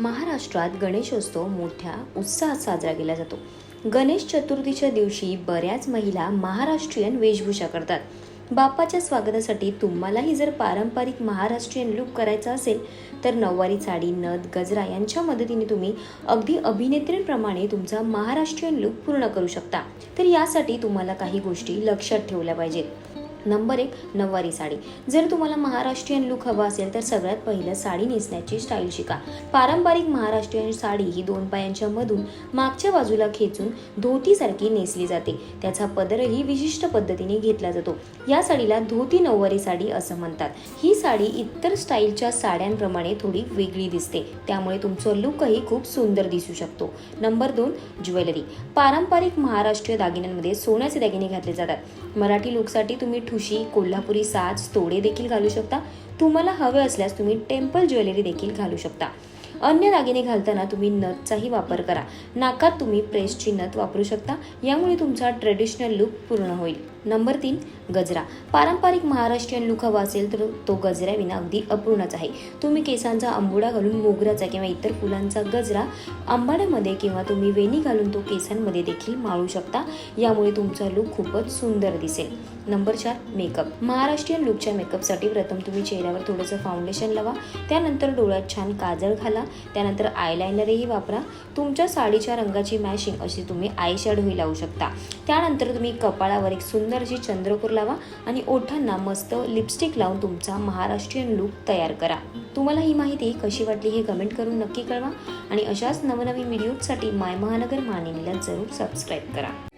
महाराष्ट्रात गणेशोत्सव मोठ्या उत्साहात साजरा केला जातो. गणेश चतुर्थीच्या दिवशी बऱ्याच महिला महाराष्ट्रीयन वेशभूषा करतात. बाप्पाच्या स्वागतासाठी तुम्हालाही जर पारंपरिक महाराष्ट्रीयन लुक करायचा असेल तर नऊवारी साडी नथ गजरा यांच्या मदतीने तुम्ही अगदी अभिनेत्रींप्रमाणे तुमचा महाराष्ट्रीयन लुक पूर्ण करू शकता. तर यासाठी तुम्हाला काही गोष्टी लक्षात ठेवल्या पाहिजेत. नंबर एक नऊवारी साडी. जर तुम्हाला महाराष्ट्रीयन लुक हवा असेल तर सगळ्यात पहिलं साडी नेसण्याची स्टाईल शिका. पारंपरिक महाराष्ट्रीयन साडी ही दोन पायांच्या मधून मागच्या बाजूला खेचून धोतीसारखी नेसली जाते. त्याचा पदरही विशिष्ट पद्धतीने घेतला जातो. या साडीला धोती नऊवारी साडी असं म्हणतात. ही साडी इतर स्टाईलच्या साड्यांप्रमाणे थोडी वेगळी दिसते. त्यामुळे तुमचं लुकही खूप सुंदर दिसू शकतो. नंबर दोन ज्वेलरी. पारंपरिक महाराष्ट्रीय दागिन्यांमध्ये सोन्याचे दागिने घातले जातात. मराठी लुकसाठी तुम्ही ठुशी कोल्हापुरी साज तोडे देखील घालू शकता. तुम्हाला हवे असल्यास तुम्ही टेम्पल ज्वेलरी देखील घालू शकता. अन्य दागिने घालताना तुम्ही नथचाही वापर करा. नाकात तुम्ही प्रेसची नथ वापरू शकता. यामुळे तुमचा ट्रेडिशनल लुक पूर्ण होईल. नंबर तीन गजरा. पारंपरिक महाराष्ट्रीयन लुक हवा असेल तर तो गजऱ्याविना अगदी अपूर्णच आहे. तुम्ही केसांचा अंबुडा घालून मोगऱ्याचा किंवा इतर फुलांचा गजरा आंबाड्यामध्ये किंवा तुम्ही वेणी घालून तो केसांमध्ये देखील माळू शकता. यामुळे तुमचा लुक खूपच सुंदर दिसेल. नंबर चार मेकअप. महाराष्ट्रीयन लुकच्या मेकअपसाठी प्रथम तुम्ही चेहऱ्यावर थोडंसं फाउंडेशन लावा. त्यानंतर डोळ्यात छान काजळ घाला. त्यानंतर आयलायनरही वापरा. तुमच्या साडीच्या रंगाची मॅशिंग अशी तुम्ही आय शॅडोही लावू शकता. त्यानंतर तुम्ही कपाळावर एक सुंदर सुंदर अशी चंद्रकोर लावा आणि ओठांना मस्त लिपस्टिक लावून तुमचा महाराष्ट्रीयन लुक तयार करा. तुम्हाला ही माहिती कशी वाटली हे कमेंट करून नक्की कळवा आणि अशाच नवनवीन व्हिडिओजसाठी माय महानगर मानिनीला जरूर सबस्क्राईब करा.